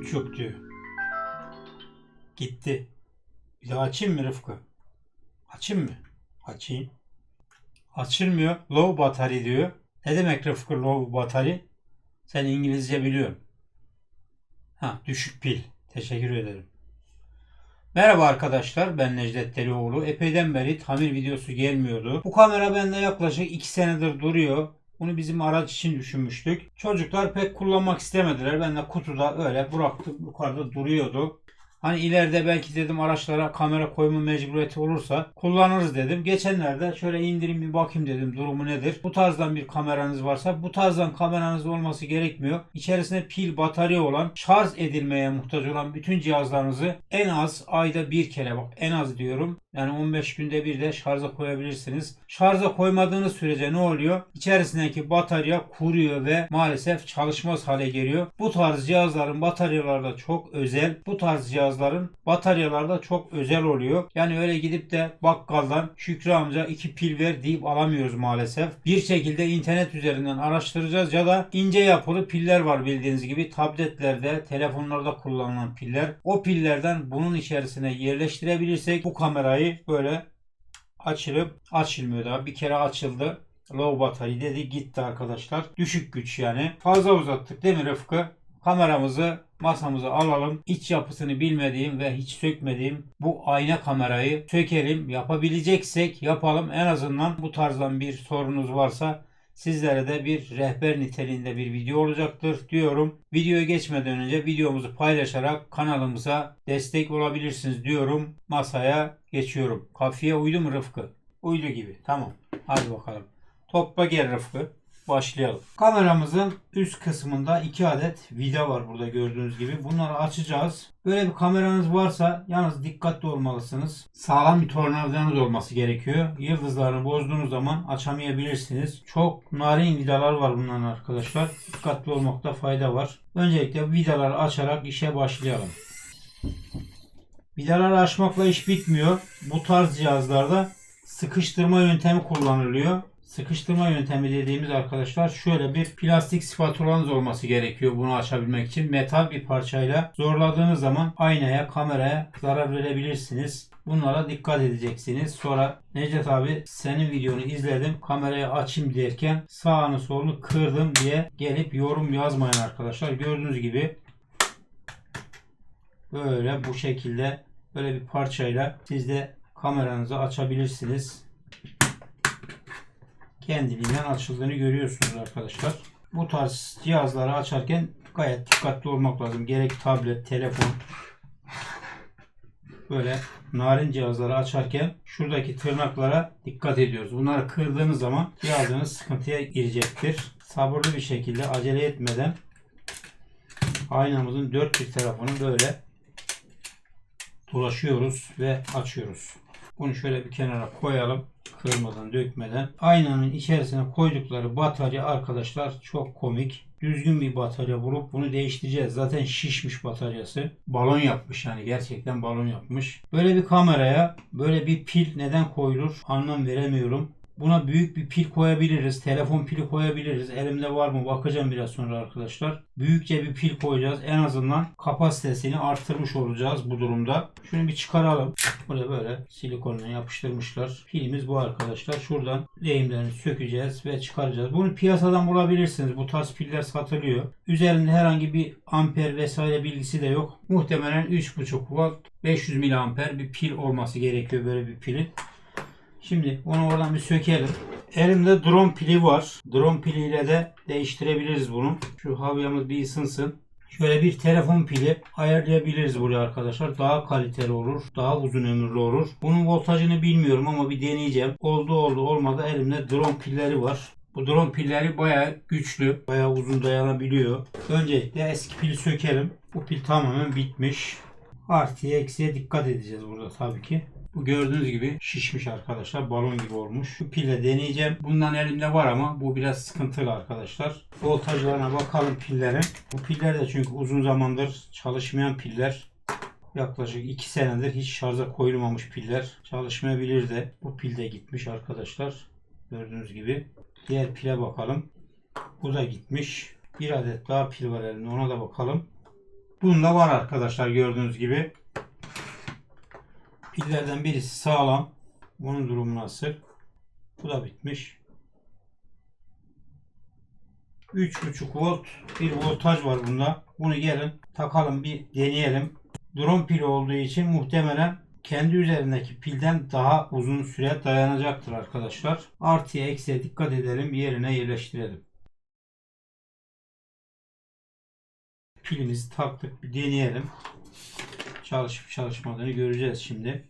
güç yok diyor. Gitti. Bir daha açayım mı Rıfkı? Açayım mı? Açayım. Açılmıyor. Low battery diyor. Ne demek Rıfkı low battery? Sen İngilizce biliyorsun. Ha düşük pil. Teşekkür ederim. Merhaba arkadaşlar ben Necdet Delioğlu. Epeyden beri tamir videosu gelmiyordu. Bu kamera bende yaklaşık 2 senedir duruyor. Bunu bizim araç için düşünmüştük. Çocuklar pek kullanmak istemediler. Ben de kutuda öyle bıraktım. Yukarıda duruyordu. Hani ileride belki dedim araçlara kamera koyma mecburiyeti olursa kullanırız dedim. Geçenlerde şöyle indireyim bir bakayım dedim durumu nedir. Bu tarzdan bir kameranız varsa bu tarzdan kameranız olması gerekmiyor. İçerisinde pil, batarya olan, şarj edilmeye muhtaç olan bütün cihazlarınızı en az ayda bir kere bak en az diyorum. Yani 15 günde bir de şarja koyabilirsiniz. Şarja koymadığınız sürece ne oluyor? İçerisindeki batarya kuruyor ve maalesef çalışmaz hale geliyor. Bu tarz cihazların bataryaları da çok özel. Bu tarz cihazların bataryaları da çok özel oluyor. Yani öyle gidip de bakkaldan Şükrü amca iki pil ver deyip alamıyoruz maalesef. Bir şekilde internet üzerinden araştıracağız ya da ince yapılı piller var bildiğiniz gibi tabletlerde, telefonlarda kullanılan piller. O pillerden bunun içerisine yerleştirebilirsek bu kamerayı böyle açılıp açılmıyor daha. Bir kere açıldı. Low battery dedi gitti arkadaşlar. Düşük güç yani. Fazla uzattık değil mi Rıfkı? Kameramızı masamıza alalım. İç yapısını bilmediğim ve hiç sökmediğim bu ayna kamerayı sökelim. Yapabileceksek yapalım. En azından bu tarzdan bir sorunuz varsa sizlere de bir rehber niteliğinde bir video olacaktır diyorum. Videoya geçmeden önce videomuzu paylaşarak kanalımıza destek olabilirsiniz diyorum. Masaya geçiyorum. Kafiye uydu mu Rıfkı? Uydu gibi. Tamam. Hadi bakalım. Topla gel Rıfkı. Başlayalım. Kameramızın üst kısmında iki adet vida var burada gördüğünüz gibi. Bunları açacağız. Böyle bir kameranız varsa yalnız dikkatli olmalısınız. Sağlam bir tornavidanız olması gerekiyor. Yıldızlarını bozduğunuz zaman açamayabilirsiniz. Çok narin vidalar var bunların arkadaşlar. Dikkatli olmakta fayda var. Öncelikle vidaları açarak işe başlayalım. Vidaları açmakla iş bitmiyor. Bu tarz cihazlarda sıkıştırma yöntemi kullanılıyor. Sıkıştırma yöntemi dediğimiz arkadaşlar şöyle bir plastik spatulanız olması gerekiyor bunu açabilmek için. Metal bir parçayla zorladığınız zaman aynaya, kameraya zarar verebilirsiniz. Bunlara dikkat edeceksiniz. Sonra Necdet abi senin videonu izledim. Kamerayı açayım derken sağını solunu kırdım diye gelip yorum yazmayın arkadaşlar. Gördüğünüz gibi böyle bu şekilde böyle bir parçayla siz de kameranızı açabilirsiniz kendiliğinden açıldığını görüyorsunuz arkadaşlar. Bu tarz cihazları açarken gayet dikkatli olmak lazım. Gerek tablet, telefon böyle narin cihazları açarken şuradaki tırnaklara dikkat ediyoruz. Bunları kırdığınız zaman cihazınız sıkıntıya girecektir. Sabırlı bir şekilde acele etmeden aynamızın dört bir tarafını böyle dolaşıyoruz ve açıyoruz. Bunu şöyle bir kenara koyalım. Kırmadan, dökmeden. Aynanın içerisine koydukları batarya arkadaşlar çok komik. Düzgün bir batarya bulup bunu değiştireceğiz. Zaten şişmiş bataryası. Balon yapmış yani gerçekten balon yapmış. Böyle bir kameraya böyle bir pil neden koyulur anlam veremiyorum. Buna büyük bir pil koyabiliriz. Telefon pili koyabiliriz. Elimde var mı bakacağım biraz sonra arkadaşlar. Büyükçe bir pil koyacağız. En azından kapasitesini artırmış olacağız bu durumda. Şunu bir çıkaralım. Buraya böyle silikonla yapıştırmışlar. Pilimiz bu arkadaşlar. Şuradan lehimlerini sökeceğiz ve çıkaracağız. Bunu piyasadan bulabilirsiniz. Bu tarz piller satılıyor. Üzerinde herhangi bir amper vesaire bilgisi de yok. Muhtemelen 3.5 volt 500 miliamper bir pil olması gerekiyor böyle bir pilin. Şimdi onu oradan bir sökelim. Elimde drone pili var. Drone piliyle de değiştirebiliriz bunu. Şu havyamız bir ısınsın. Şöyle bir telefon pili ayarlayabiliriz buraya arkadaşlar. Daha kaliteli olur. Daha uzun ömürlü olur. Bunun voltajını bilmiyorum ama bir deneyeceğim. Oldu oldu olmadı elimde drone pilleri var. Bu drone pilleri bayağı güçlü. Bayağı uzun dayanabiliyor. Öncelikle eski pili sökelim. Bu pil tamamen bitmiş. Artıya eksiye dikkat edeceğiz burada tabii ki. Bu gördüğünüz gibi şişmiş arkadaşlar. Balon gibi olmuş. Şu pille deneyeceğim. Bundan elimde var ama bu biraz sıkıntılı arkadaşlar. Voltajlarına bakalım pillerin. Bu piller de çünkü uzun zamandır çalışmayan piller. Yaklaşık 2 senedir hiç şarja koyulmamış piller. Çalışmayabilir de. Bu pil de gitmiş arkadaşlar. Gördüğünüz gibi. Diğer pile bakalım. Bu da gitmiş. Bir adet daha pil var elimde. Ona da bakalım. Bunda var arkadaşlar gördüğünüz gibi. Pillerden birisi sağlam. Bunun durumu nasıl? Bu da bitmiş. 3.5 volt bir voltaj var bunda. Bunu gelin takalım bir deneyelim. Drone pili olduğu için muhtemelen kendi üzerindeki pilden daha uzun süre dayanacaktır arkadaşlar. Artıya eksiye dikkat edelim yerine yerleştirelim. Pilimizi taktık bir deneyelim. Çalışıp çalışmadığını göreceğiz şimdi.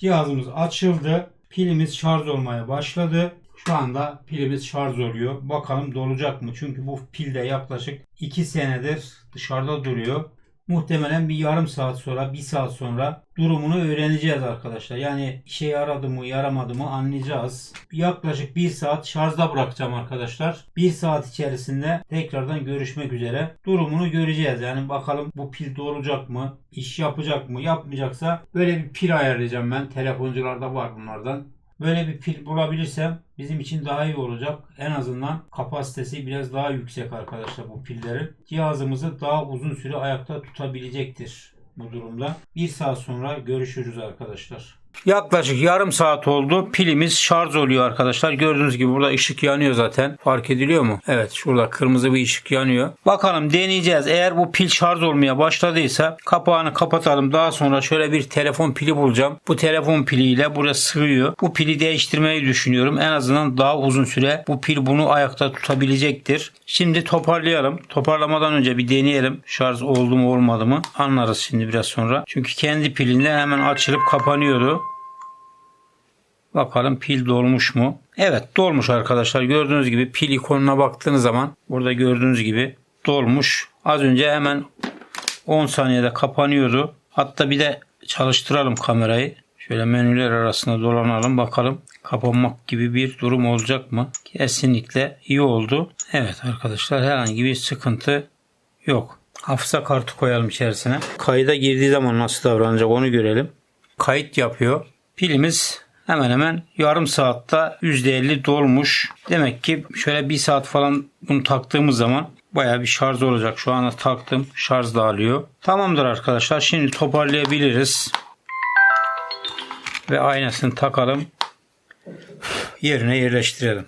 Cihazımız açıldı. Pilimiz şarj olmaya başladı. Şu anda pilimiz şarj oluyor. Bakalım dolacak mı? Çünkü bu pil de yaklaşık 2 senedir dışarıda duruyor. Muhtemelen bir yarım saat sonra, bir saat sonra durumunu öğreneceğiz arkadaşlar. Yani işe yaradı mı, yaramadı mı anlayacağız. Yaklaşık bir saat şarjda bırakacağım arkadaşlar. Bir saat içerisinde tekrardan görüşmek üzere. Durumunu göreceğiz. Yani bakalım bu pil dolacak mı, iş yapacak mı, yapmayacaksa böyle bir pil ayarlayacağım ben. Telefoncularda var bunlardan. Böyle bir pil bulabilirsem bizim için daha iyi olacak. En azından kapasitesi biraz daha yüksek arkadaşlar bu pillerin. Cihazımızı daha uzun süre ayakta tutabilecektir bu durumda. Bir saat sonra görüşürüz arkadaşlar. Yaklaşık yarım saat oldu. Pilimiz şarj oluyor arkadaşlar. Gördüğünüz gibi burada ışık yanıyor zaten. Fark ediliyor mu? Evet şurada kırmızı bir ışık yanıyor. Bakalım deneyeceğiz. Eğer bu pil şarj olmaya başladıysa kapağını kapatalım. Daha sonra şöyle bir telefon pili bulacağım. Bu telefon piliyle buraya sığıyor. Bu pili değiştirmeyi düşünüyorum. En azından daha uzun süre bu pil bunu ayakta tutabilecektir. Şimdi toparlayalım. Toparlamadan önce bir deneyelim. Şarj oldu mu olmadı mı anlarız şimdi biraz sonra. Çünkü kendi pilinde hemen açılıp kapanıyordu. Bakalım pil dolmuş mu? Evet dolmuş arkadaşlar. Gördüğünüz gibi pil ikonuna baktığınız zaman burada gördüğünüz gibi dolmuş. Az önce hemen 10 saniyede kapanıyordu. Hatta bir de çalıştıralım kamerayı. Şöyle menüler arasında dolanalım bakalım kapanmak gibi bir durum olacak mı? Kesinlikle iyi oldu. Evet arkadaşlar herhangi bir sıkıntı yok. Hafıza kartı koyalım içerisine. Kayıda girdiği zaman nasıl davranacak onu görelim. Kayıt yapıyor. Pilimiz hemen hemen yarım saatte %50 dolmuş. Demek ki şöyle bir saat falan bunu taktığımız zaman baya bir şarj olacak. Şu anda taktım. Şarj da alıyor. Tamamdır arkadaşlar. Şimdi toparlayabiliriz. Ve aynasını takalım. Yerine yerleştirelim.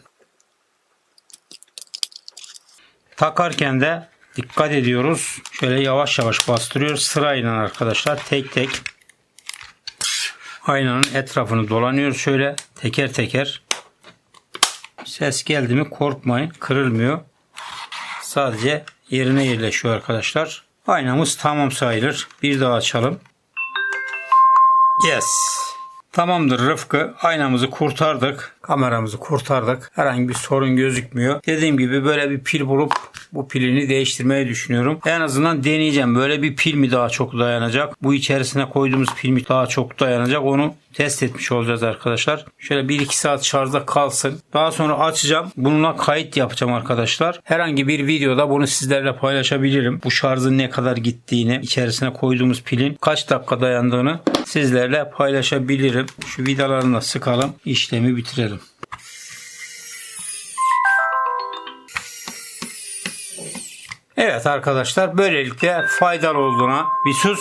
Takarken de dikkat ediyoruz. Şöyle yavaş yavaş bastırıyoruz. Sırayla arkadaşlar tek tek aynanın etrafını dolanıyoruz şöyle teker teker. Ses geldi mi korkmayın kırılmıyor. Sadece yerine yerleşiyor arkadaşlar. Aynamız tamam sayılır. Bir daha açalım. Yes. Tamamdır Rıfkı. Aynamızı kurtardık. Kameramızı kurtardık. Herhangi bir sorun gözükmüyor. Dediğim gibi böyle bir pil bulup bu pilini değiştirmeyi düşünüyorum. En azından deneyeceğim. Böyle bir pil mi daha çok dayanacak? Bu içerisine koyduğumuz pil mi daha çok dayanacak? Onu test etmiş olacağız arkadaşlar. Şöyle 1-2 saat şarjda kalsın. Daha sonra açacağım. Bununla kayıt yapacağım arkadaşlar. Herhangi bir videoda bunu sizlerle paylaşabilirim. Bu şarjın ne kadar gittiğini, içerisine koyduğumuz pilin kaç dakika dayandığını sizlerle paylaşabilirim. Şu vidalarını da sıkalım. işlemi bitirelim. Evet arkadaşlar böylelikle faydalı olduğuna bir sus.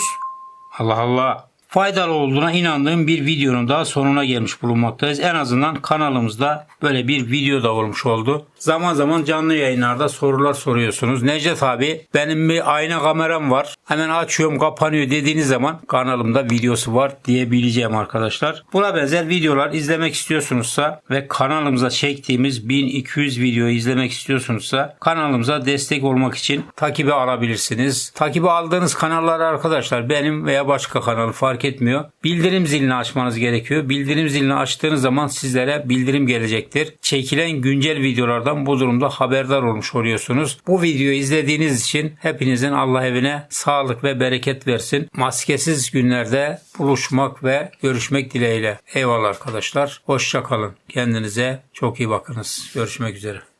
Allah Allah. Faydalı olduğuna inandığım bir videonun daha sonuna gelmiş bulunmaktayız. En azından kanalımızda böyle bir video da olmuş oldu. Zaman zaman canlı yayınlarda sorular soruyorsunuz. Necdet abi benim bir ayna kameram var. Hemen açıyorum kapanıyor dediğiniz zaman kanalımda videosu var diyebileceğim arkadaşlar. Buna benzer videolar izlemek istiyorsunuzsa ve kanalımıza çektiğimiz 1200 videoyu izlemek istiyorsunuzsa kanalımıza destek olmak için takibi alabilirsiniz. Takibi aldığınız kanallar arkadaşlar benim veya başka kanalı fark etmiyor. Bildirim zilini açmanız gerekiyor. Bildirim zilini açtığınız zaman sizlere bildirim gelecektir. Çekilen güncel videolardan bu durumda haberdar olmuş oluyorsunuz. Bu videoyu izlediğiniz için hepinizin Allah evine sağlık ve bereket versin. Maskesiz günlerde buluşmak ve görüşmek dileğiyle. Eyvallah arkadaşlar. Hoşça kalın. Kendinize çok iyi bakınız. Görüşmek üzere.